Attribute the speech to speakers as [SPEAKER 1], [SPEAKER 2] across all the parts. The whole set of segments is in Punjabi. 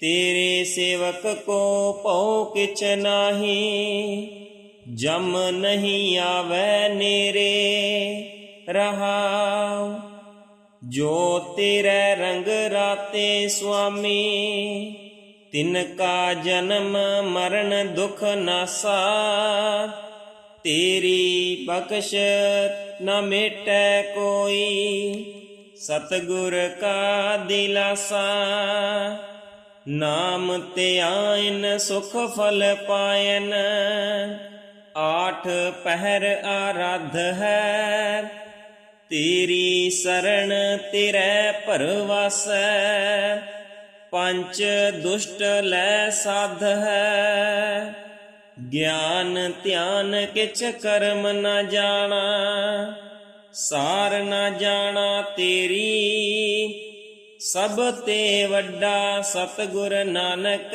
[SPEAKER 1] ਤੇਰੇ ਸੇਵਕ ਕੋ ਭਉ ਕਿਛ ਨਾਹੀ, ਜਮ ਨਹੀਂ ਆਵੈ ਨੇਰੇ ਰਹਾਉ ਜੋ ਤੇਰੇ ਰੰਗ ਰਾਤੇ ਸੁਆਮੀ, ਤਿਨ ਕਾ ਜਨਮ ਮਰਨ ਦੁਖ ਨਾਸਾ ਤੇਰੀ ਬਖਸ਼ ਨ ਮਿਟੈ ਕੋਈ, ਸਤਗੁਰ ਕਾ ਦਿਲਾਸਾ। ਨਾਮ ਧਿਆਇਨ ਸੁਖ ਫਲ ਪਾਇਨ। ਆਠ ਪਹਿਰ ਆਰਾਧ ਹੈ। ਤੇਰੀ ਸਰਣ ਤੇਰੇ ਭਰਵਾਸੈ ਪੰਜ ਦੁਸ਼ਟ ਲੈ ਸਾਧ ਹੈ। ਗਿਆਨ ਧਿਆਨ ਕਿਛ ਕਰਮ ਨਾ ਜਾਣਾ। ਸਾਰ ਨਾ ਜਾਣਾ ਤੇਰੀ। ਸਭ ਤੇ ਵੱਡਾ ਸਤਗੁਰ ਨਾਨਕ,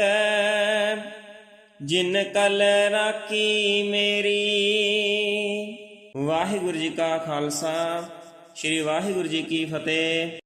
[SPEAKER 1] ਜਿਨ ਕਲ ਰਾਖੀ ਮੇਰੀ। ਵਾਹਿਗੁਰੂ ਜੀ ਕਾ ਖਾਲਸਾ, ਸ੍ਰੀ ਵਾਹਿਗੁਰੂ ਜੀ ਕੀ ਫਤਿਹ।